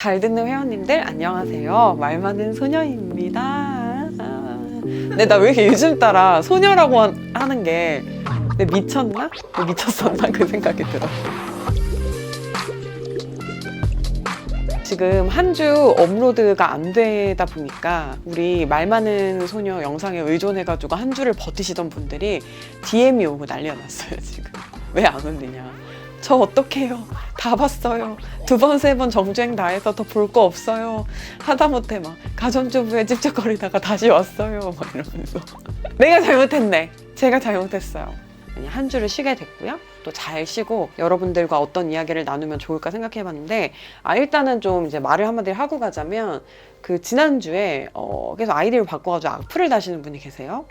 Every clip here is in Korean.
잘 듣는 회원님들 안녕하세요. 말 많은 소녀입니다. 근데 나 왜 이렇게 요즘 따라 소녀라고 한- 하는 게내 미쳤나? 내 미쳤었나? 그 생각이 들어. 지금 한 주 업로드가 안 되다 보니까 우리 말 많은 소녀 영상에 의존해가지고 한 주를 버티시던 분들이 DM이 오고 난리가 났어요, 지금. 왜 안 올리냐. 저 어떡해요. 다 봤어요. 두 번, 세 번 정주행 다 해서 더 볼 거 없어요. 하다못해 막 가전주부에 찝쩍거리다가 다시 왔어요. 막 이러면서. 내가 잘못했네. 제가 잘못했어요. 한 주를 쉬게 됐고요. 또 잘 쉬고 여러분들과 어떤 이야기를 나누면 좋을까 생각해 봤는데 아 일단은 좀 이제 말을 한마디 하고 가자면 그 지난주에 어 계속 아이디를 바꿔가지고 악플을 다시는 분이 계세요.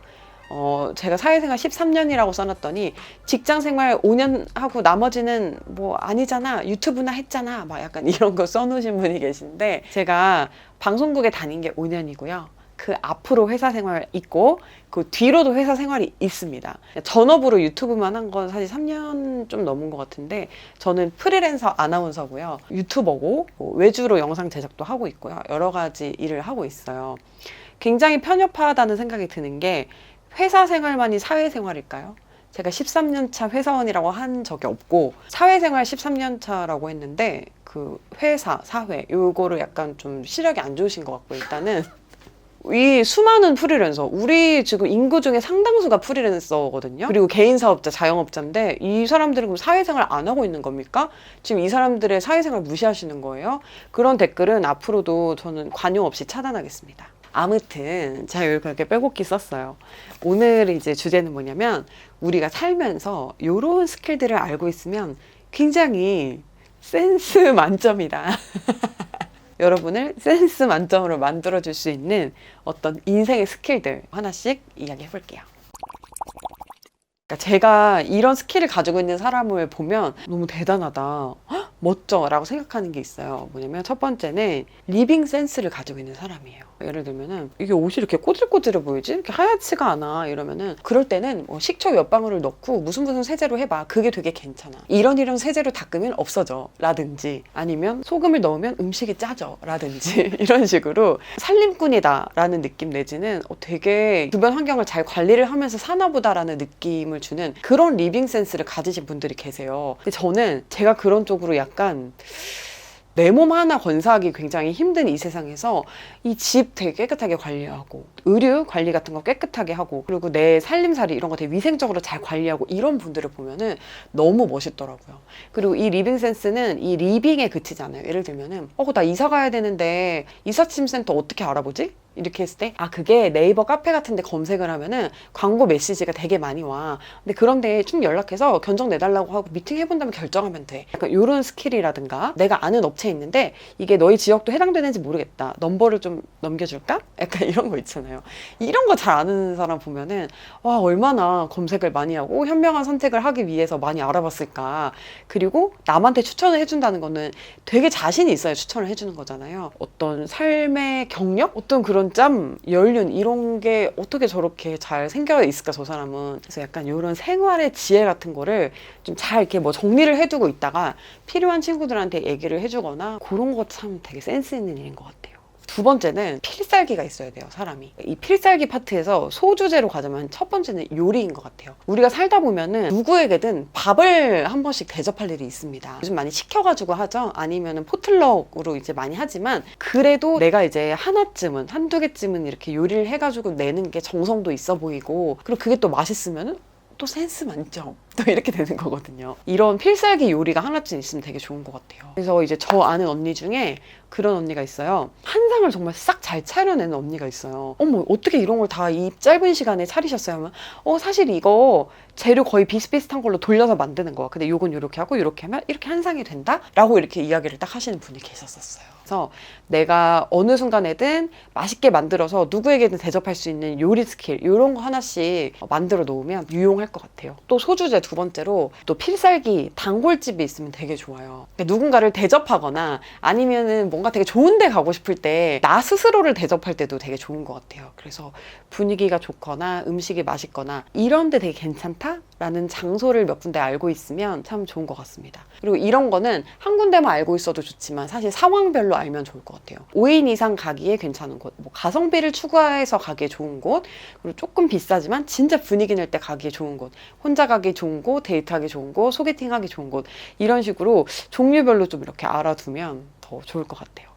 어 제가 사회생활 13년이라고 써놨더니 직장생활 5년 하고 나머지는 뭐 아니잖아 유튜브나 했잖아 막 약간 이런 거 써놓으신 분이 계신데 제가 방송국에 다닌 게 5년이고요. 그 앞으로 회사 생활 있고 그 뒤로도 회사 생활이 있습니다. 전업으로 유튜브만 한 건 사실 3년 좀 넘은 것 같은데 저는 프리랜서 아나운서고요. 유튜버고 뭐 외주로 영상 제작도 하고 있고요. 여러 가지 일을 하고 있어요. 굉장히 편협하다는 생각이 드는 게 회사 생활만이 사회 생활일까요? 제가 13년 차 회사원이라고 한 적이 없고 사회생활 13년 차라고 했는데 그 회사, 사회 요거를 약간 좀 시력이 안 좋으신 것 같고 일단은 이 수많은 프리랜서 우리 지금 인구 중에 상당수가 프리랜서거든요. 그리고 개인 사업자, 자영업자인데 이 사람들은 그럼 사회생활 안 하고 있는 겁니까? 지금 이 사람들의 사회생활 무시하시는 거예요? 그런 댓글은 앞으로도 저는 관용 없이 차단하겠습니다. 아무튼 제가 여기 그렇게 빼곡히 썼어요. 오늘 이제 주제는 뭐냐면 우리가 살면서 이런 스킬들을 알고 있으면 굉장히 센스 만점이다. 여러분을 센스 만점으로 만들어 줄 수 있는 어떤 인생의 스킬들 하나씩 이야기해 볼게요. 그러니까 제가 이런 스킬을 가지고 있는 사람을 보면 너무 대단하다. 헉, 멋져라고 생각하는 게 있어요. 뭐냐면 첫 번째는 리빙 센스를 가지고 있는 사람이에요. 예를 들면은 이게 옷이 이렇게 꼬질꼬질해 보이지? 이렇게 하얗지가 않아. 이러면은 그럴 때는 뭐 식초 몇 방울을 넣고 무슨 무슨 세제로 해봐. 그게 되게 괜찮아. 이런 이런 세제로 닦으면 없어져. 라든지 아니면 소금을 넣으면 음식이 짜져. 라든지 이런 식으로 살림꾼이다 라는 느낌 내지는 어, 되게 주변 환경을 잘 관리를 하면서 사나 보다 라는 느낌을 주는 그런 리빙 센스를 가지신 분들이 계세요. 근데 저는 제가 그런 쪽으로 약간 내 몸 하나 건사하기 굉장히 힘든 이 세상에서 이 집 되게 깨끗하게 관리하고 의류 관리 같은 거 깨끗하게 하고 그리고 내 살림살이 이런 거 되게 위생적으로 잘 관리하고 이런 분들을 보면은 너무 멋있더라고요. 그리고 이 리빙 센스는 이 리빙에 그치지 않아요. 예를 들면은 어 나 이사 가야 되는데 이삿짐 센터 어떻게 알아보지? 이렇게 했을 때, 아, 그게 네이버 카페 같은데 검색을 하면은 광고 메시지가 되게 많이 와. 근데 그런데 좀 연락해서 견적 내달라고 하고 미팅 해본다면 결정하면 돼. 약간 이런 스킬이라든가 내가 아는 업체 있는데 이게 너희 지역도 해당되는지 모르겠다. 넘버를 좀 넘겨줄까? 약간 이런 거 있잖아요. 이런 거 잘 아는 사람 보면은 와, 얼마나 검색을 많이 하고 현명한 선택을 하기 위해서 많이 알아봤을까. 그리고 남한테 추천을 해준다는 거는 되게 자신이 있어야 추천을 해주는 거잖아요. 어떤 삶의 경력? 어떤 그런 짬, 연륜 이런 게 어떻게 저렇게 잘 생겨 있을까 저 사람은. 그래서 약간 이런 생활의 지혜 같은 거를 좀 잘 이렇게 뭐 정리를 해두고 있다가 필요한 친구들한테 얘기를 해주거나 그런 거참 되게 센스 있는 일인 것 같아요. 두 번째는 필살기가 있어야 돼요, 사람이. 이 필살기 파트에서 소주제로 가자면 첫 번째는 요리인 것 같아요. 우리가 살다 보면은 누구에게든 밥을 한 번씩 대접할 일이 있습니다. 요즘 많이 시켜가지고 하죠. 아니면은 포틀럭으로 이제 많이 하지만 그래도 내가 이제 하나쯤은, 한두 개쯤은 이렇게 요리를 해가지고 내는 게 정성도 있어 보이고 그리고 그게 또 맛있으면은 또 센스 만점. 또 이렇게 되는 거거든요. 이런 필살기 요리가 하나쯤 있으면 되게 좋은 것 같아요. 그래서 이제 저 아는 언니 중에 그런 언니가 있어요. 한상을 정말 싹 잘 차려내는 언니가 있어요. 어머, 어떻게 이런 걸 다 이 짧은 시간에 차리셨어요? 하면, 어, 사실 이거 재료 거의 비슷비슷한 걸로 돌려서 만드는 거야. 근데 요건 이렇게 하고 이렇게 하면 이렇게 한 상이 된다? 라고 이렇게 이야기를 딱 하시는 분이 계셨었어요. 그래서 내가 어느 순간에든 맛있게 만들어서 누구에게든 대접할 수 있는 요리 스킬 이런 거 하나씩 만들어 놓으면 유용할 것 같아요. 또 소주제 두 번째로 또 필살기 단골집이 있으면 되게 좋아요. 그러니까 누군가를 대접하거나 아니면은 뭔가 되게 좋은 데 가고 싶을 때 나 스스로를 대접할 때도 되게 좋은 것 같아요. 그래서 분위기가 좋거나 음식이 맛있거나 이런 데 되게 괜찮다? 라는 장소를 몇 군데 알고 있으면 참 좋은 것 같습니다. 그리고 이런 거는 한 군데만 알고 있어도 좋지만 사실 상황별로 알면 좋을 것 같아요. 5인 이상 가기에 괜찮은 곳, 뭐 가성비를 추구해서 가기에 좋은 곳, 그리고 조금 비싸지만 진짜 분위기 낼 때 가기에 좋은 곳, 혼자 가기 좋은 곳, 데이트하기 좋은 곳, 소개팅 하기 좋은 곳 이런 식으로 종류별로 좀 이렇게 알아두면 더 좋을 것 같아요.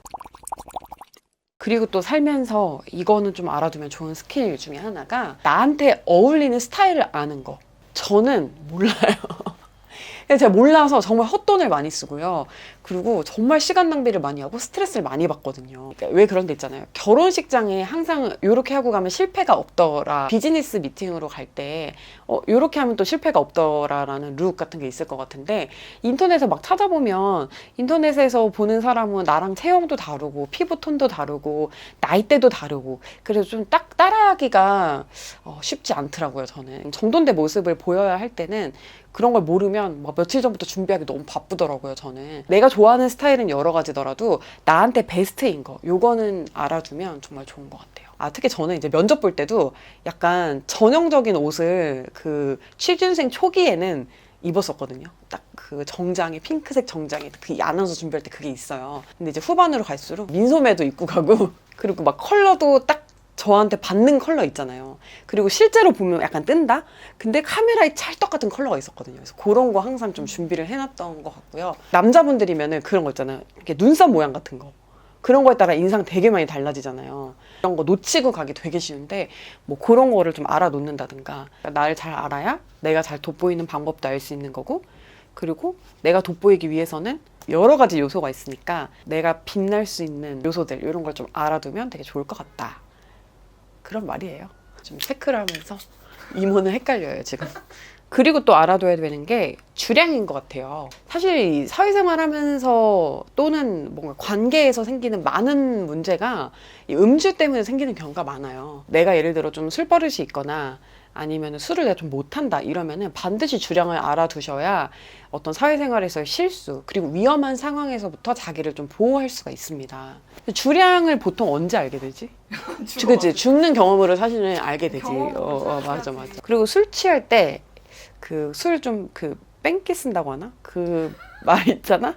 그리고 또 살면서 이거는 좀 알아두면 좋은 스킬 중에 하나가 나한테 어울리는 스타일을 아는 거. 저는 몰라요. 제가 몰라서 정말 헛돈을 많이 쓰고요. 그리고 정말 시간 낭비를 많이 하고 스트레스를 많이 받거든요. 그러니까 왜 그런 데 있잖아요. 결혼식장에 항상 이렇게 하고 가면 실패가 없더라. 비즈니스 미팅으로 갈 때 어, 이렇게 하면 또 실패가 없더라라는 룩 같은 게 있을 것 같은데 인터넷에 막 찾아보면 인터넷에서 보는 사람은 나랑 체형도 다르고 피부 톤도 다르고 나이대도 다르고 그래서 좀 딱 따라하기가 어, 쉽지 않더라고요. 저는 정돈된 모습을 보여야 할 때는 그런 걸 모르면 막 며칠 전부터 준비하기 너무 바쁘더라고요, 저는. 내가 좋아하는 스타일은 여러 가지더라도 나한테 베스트인 거, 요거는 알아두면 정말 좋은 것 같아요. 아, 특히 저는 이제 면접 볼 때도 약간 전형적인 옷을 그 취준생 초기에는 입었었거든요. 딱 그 정장에 핑크색 정장에 그 아나운서 준비할 때 그게 있어요. 근데 이제 후반으로 갈수록 민소매도 입고 가고 그리고 막 컬러도 딱 저한테 받는 컬러 있잖아요. 그리고 실제로 보면 약간 뜬다? 근데 카메라에 찰떡 같은 컬러가 있었거든요. 그래서 그런 거 항상 좀 준비를 해놨던 것 같고요. 남자분들이면은 그런 거 있잖아요. 이렇게 눈썹 모양 같은 거. 그런 거에 따라 인상 되게 많이 달라지잖아요. 이런 거 놓치고 가기 되게 쉬운데 뭐 그런 거를 좀 알아놓는다든가 나를 잘 알아야 내가 잘 돋보이는 방법도 알 수 있는 거고 그리고 내가 돋보이기 위해서는 여러 가지 요소가 있으니까 내가 빛날 수 있는 요소들 이런 걸 좀 알아두면 되게 좋을 것 같다. 그런 말이에요. 좀 체크를 하면서 이모는 헷갈려요 지금. 그리고 또 알아둬야 되는 게 주량인 것 같아요. 사실 이 사회생활 하면서 또는 뭔가 관계에서 생기는 많은 문제가 이 음주 때문에 생기는 경우가 많아요. 내가 예를 들어 좀 술버릇이 있거나 아니면 술을 내가 좀 못한다 이러면은 반드시 주량을 알아두셔야 어떤 사회생활에서의 실수 그리고 위험한 상황에서부터 자기를 좀 보호할 수가 있습니다. 주량을 보통 언제 알게 되지? 주- 그치 죽는 경험으로 사실은 알게 되지. 어, 어 맞아 맞아. 그리고 술 취할 때 그 술 좀 그 뺑기 쓴다고 하나? 그 말 있잖아.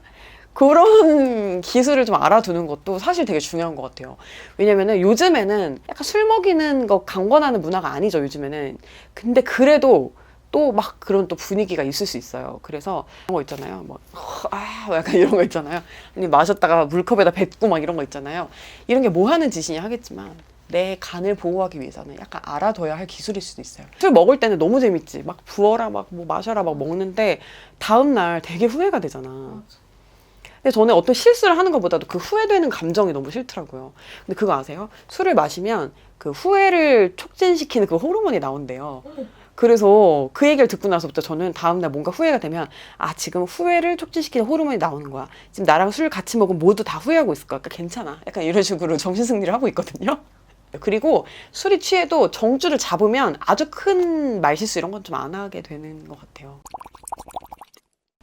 그런 기술을 좀 알아두는 것도 사실 되게 중요한 것 같아요. 왜냐면은 요즘에는 약간 술 먹이는 거 강권하는 문화가 아니죠, 요즘에는. 근데 그래도 또 막 그런 또 분위기가 있을 수 있어요. 그래서 그런 거 있잖아요. 뭐, 아, 약간 이런 거 있잖아요. 아니, 마셨다가 물컵에다 뱉고 막 이런 거 있잖아요. 이런 게 뭐 하는 짓이냐 하겠지만 내 간을 보호하기 위해서는 약간 알아둬야 할 기술일 수도 있어요. 술 먹을 때는 너무 재밌지. 막 부어라, 막 뭐 마셔라, 막 먹는데 다음날 되게 후회가 되잖아. 근데 저는 어떤 실수를 하는 것보다도 그 후회되는 감정이 너무 싫더라고요. 근데 그거 아세요? 술을 마시면 그 후회를 촉진시키는 그 호르몬이 나온대요. 그래서 그 얘기를 듣고 나서부터 저는 다음날 뭔가 후회가 되면 아 지금 후회를 촉진시키는 호르몬이 나오는 거야. 지금 나랑 술 같이 먹으면 모두 다 후회하고 있을 거야. 그러니까 괜찮아. 약간 이런 식으로 정신 승리를 하고 있거든요. 그리고 술이 취해도 정주를 잡으면 아주 큰 말실수 이런 건 좀 안 하게 되는 것 같아요.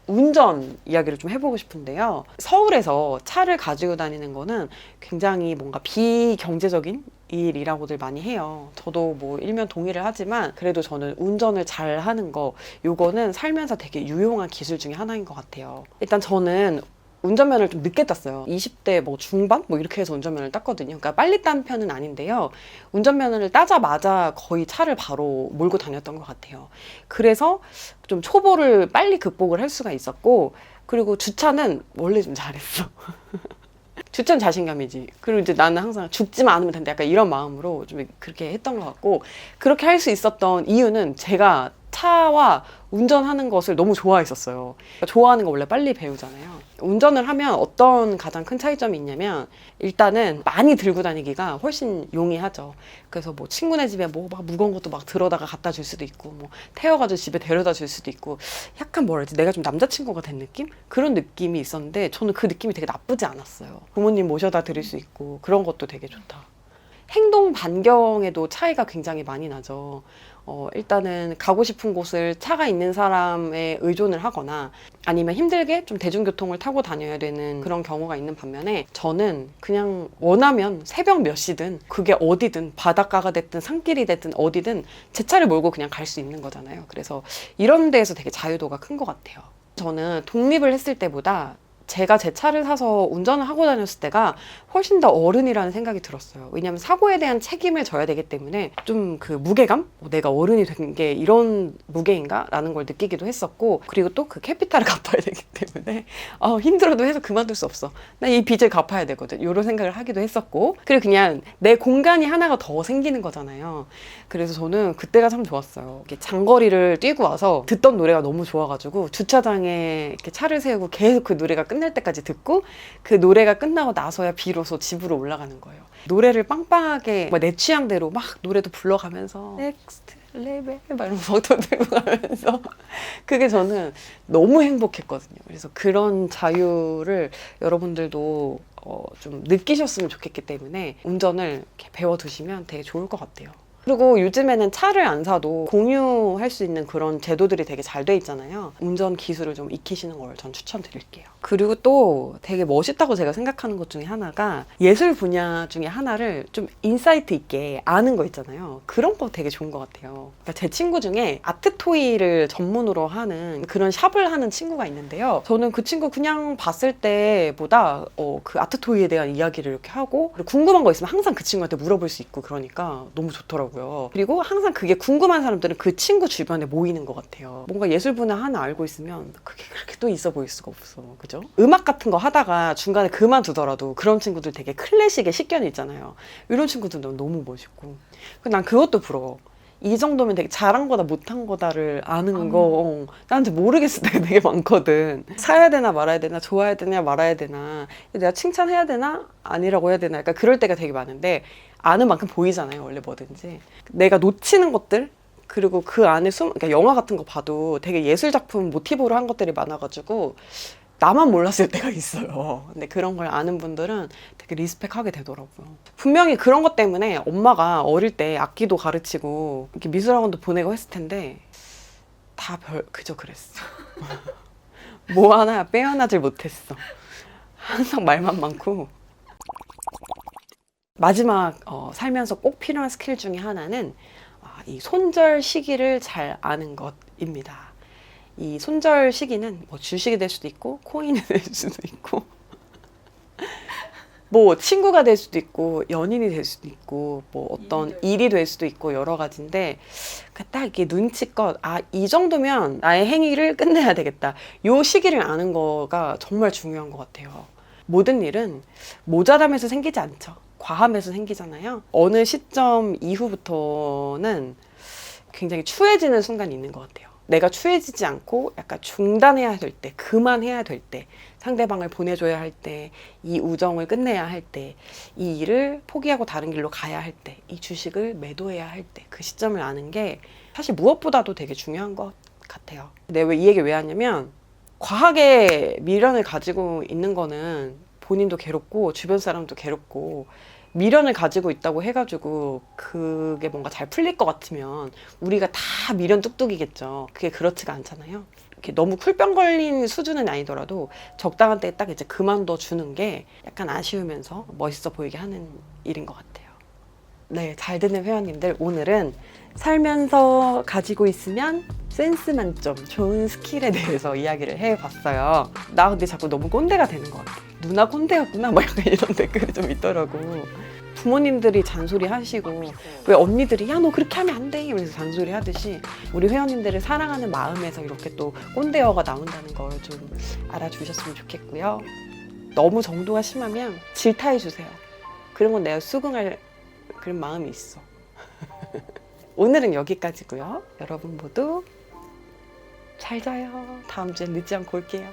운전 이야기를 좀 해보고 싶은데요. 서울에서 차를 가지고 다니는 거는 굉장히 뭔가 비경제적인 일이라고들 많이 해요. 저도 뭐 일면 동의를 하지만 그래도 저는 운전을 잘 하는 거 요거는 살면서 되게 유용한 기술 중에 하나인 것 같아요. 일단 저는 운전면을 좀 늦게 땄어요. 20대 뭐 중반 뭐 이렇게 해서 운전면을 땄거든요. 그러니까 빨리 딴 편은 아닌데요. 운전면허를 따자마자 거의 차를 바로 몰고 다녔던 것 같아요. 그래서 좀 초보를 빨리 극복을 할 수가 있었고 그리고 주차는 원래 좀 잘했어. 주차는 자신감이지. 그리고 이제 나는 항상 죽지만 않으면 된다. 약간 이런 마음으로 좀 그렇게 했던 것 같고 그렇게 할 수 있었던 이유는 제가 차와 운전하는 것을 너무 좋아했었어요. 그러니까 좋아하는 거 원래 빨리 배우잖아요. 운전을 하면 어떤 가장 큰 차이점이 있냐면 일단은 많이 들고 다니기가 훨씬 용이하죠. 그래서 뭐 친구네 집에 뭐 막 무거운 것도 막 들어다가 갖다 줄 수도 있고 뭐 태워가지고 집에 데려다 줄 수도 있고 약간 뭐랄지 내가 좀 남자친구가 된 느낌? 그런 느낌이 있었는데 저는 그 느낌이 되게 나쁘지 않았어요. 부모님 모셔다 드릴 수 있고 그런 것도 되게 좋다. 행동 반경에도 차이가 굉장히 많이 나죠. 어, 일단은 가고 싶은 곳을 차가 있는 사람에 의존을 하거나 아니면 힘들게 좀 대중교통을 타고 다녀야 되는 그런 경우가 있는 반면에 저는 그냥 원하면 새벽 몇 시든 그게 어디든 바닷가가 됐든 산길이 됐든 어디든 제 차를 몰고 그냥 갈 수 있는 거잖아요. 그래서 이런 데에서 되게 자유도가 큰 것 같아요. 저는 독립을 했을 때보다 제가 제 차를 사서 운전을 하고 다녔을 때가 훨씬 더 어른이라는 생각이 들었어요. 왜냐하면 사고에 대한 책임을 져야 되기 때문에 좀 그 무게감? 어, 내가 어른이 된 게 이런 무게인가? 라는 걸 느끼기도 했었고 그리고 또 그 캐피탈을 갚아야 되기 때문에 어, 힘들어도 해서 그만둘 수 없어. 나 이 빚을 갚아야 되거든. 이런 생각을 하기도 했었고 그리고 그냥 내 공간이 하나가 더 생기는 거잖아요. 그래서 저는 그때가 참 좋았어요. 장거리를 뛰고 와서 듣던 노래가 너무 좋아가지고 주차장에 이렇게 차를 세우고 계속 그 노래가 끝날 때까지 듣고 그 노래가 끝나고 나서야 비로소 집으로 올라가는 거예요. 노래를 빵빵하게 뭐내 취향대로 막 노래도 불러가면서 넥스트 레벨 막 이러면서 들고 가면서 그게 저는 너무 행복했거든요. 그래서 그런 자유를 여러분들도 어, 좀 느끼셨으면 좋겠기 때문에 운전을 배워두시면 되게 좋을 것 같아요. 그리고 요즘에는 차를 안 사도 공유할 수 있는 그런 제도들이 되게 잘 돼 있잖아요. 운전 기술을 좀 익히시는 걸 전 추천드릴게요. 그리고 또 되게 멋있다고 제가 생각하는 것 중에 하나가 예술 분야 중에 하나를 좀 인사이트 있게 아는 거 있잖아요. 그런 거 되게 좋은 것 같아요. 그러니까 제 친구 중에 아트 토이를 전문으로 하는 그런 샵을 하는 친구가 있는데요. 저는 그 친구 그냥 봤을 때보다 어, 그 아트 토이에 대한 이야기를 이렇게 하고 궁금한 거 있으면 항상 그 친구한테 물어볼 수 있고 그러니까 너무 좋더라고요. 그리고 항상 그게 궁금한 사람들은 그 친구 주변에 모이는 것 같아요. 뭔가 예술 분야 하나 알고 있으면 그게 그렇게 또 있어 보일 수가 없어. 그죠? 음악 같은 거 하다가 중간에 그만두더라도 그런 친구들 되게 클래식에 식견이 있잖아요. 이런 친구들도 너무 멋있고. 난 그것도 부러워. 이 정도면 되게 잘한 거다 못한 거다를 아는 거 어, 나한테 모르겠을 때가 되게 많거든 사야 되나 말아야 되나 좋아야 되냐 말아야 되나 내가 칭찬해야 되나 아니라고 해야 되나 약간 그럴 때가 되게 많은데 아는 만큼 보이잖아요 원래 뭐든지 내가 놓치는 것들 그리고 그 안에 숨 그러니까 영화 같은 거 봐도 되게 예술 작품 모티브로 한 것들이 많아가지고 나만 몰랐을 때가 있어요. 근데 그런 걸 아는 분들은 되게 리스펙하게 되더라고요. 분명히 그런 것 때문에 엄마가 어릴 때 악기도 가르치고 이렇게 미술학원도 보내고 했을 텐데 다 별 그저 그랬어. 뭐 하나 빼어나질 못했어. 항상 말만 많고 마지막 어, 살면서 꼭 필요한 스킬 중에 하나는 아, 이 손절 시기를 잘 아는 것입니다. 이 손절 시기는 뭐 주식이 될 수도 있고 코인이 될 수도 있고 뭐 친구가 될 수도 있고 연인이 될 수도 있고 뭐 어떤 일이 될 수도 있고 여러 가지인데 그딱 이게 눈치껏 아 이 정도면 나의 행위를 끝내야 되겠다. 요 시기를 아는 거가 정말 중요한 것 같아요. 모든 일은 모자람에서 생기지 않죠. 과함에서 생기잖아요. 어느 시점 이후부터는 굉장히 추해지는 순간이 있는 것 같아요. 내가 추해지지 않고 약간 중단해야 될 때, 그만해야 될 때, 상대방을 보내줘야 할 때, 이 우정을 끝내야 할 때, 이 일을 포기하고 다른 길로 가야 할 때, 이 주식을 매도해야 할 때, 그 시점을 아는 게 사실 무엇보다도 되게 중요한 것 같아요. 근데 왜 이 얘기 왜 하냐면, 과하게 미련을 가지고 있는 거는 본인도 괴롭고, 주변 사람도 괴롭고, 미련을 가지고 있다고 해가지고 그게 뭔가 잘 풀릴 것 같으면 우리가 다 미련 뚝뚝이겠죠. 그게 그렇지가 않잖아요. 이렇게 너무 쿨병 걸린 수준은 아니더라도 적당한 때에 딱 이제 그만둬 주는 게 약간 아쉬우면서 멋있어 보이게 하는 일인 것 같아요. 네, 잘 듣는 회원님들 오늘은 살면서 가지고 있으면 센스 만점 좋은 스킬에 대해서 이야기를 해봤어요. 나 근데 자꾸 너무 꼰대가 되는 것 같아. 누나 꼰대였구나 뭐 약간 이런 댓글이 좀 있더라고. 부모님들이 잔소리 하시고 왜 언니들이 야 너 그렇게 하면 안 돼 이러면서 잔소리 하듯이 우리 회원님들을 사랑하는 마음에서 이렇게 또 꼰대어가 나온다는 걸 좀 알아주셨으면 좋겠고요. 너무 정도가 심하면 질타해 주세요. 그런 건 내가 수긍할 그런 마음이 있어. 오늘은 여기까지고요. 여러분 모두 잘 자요. 다음 주에 늦지 않고 올게요.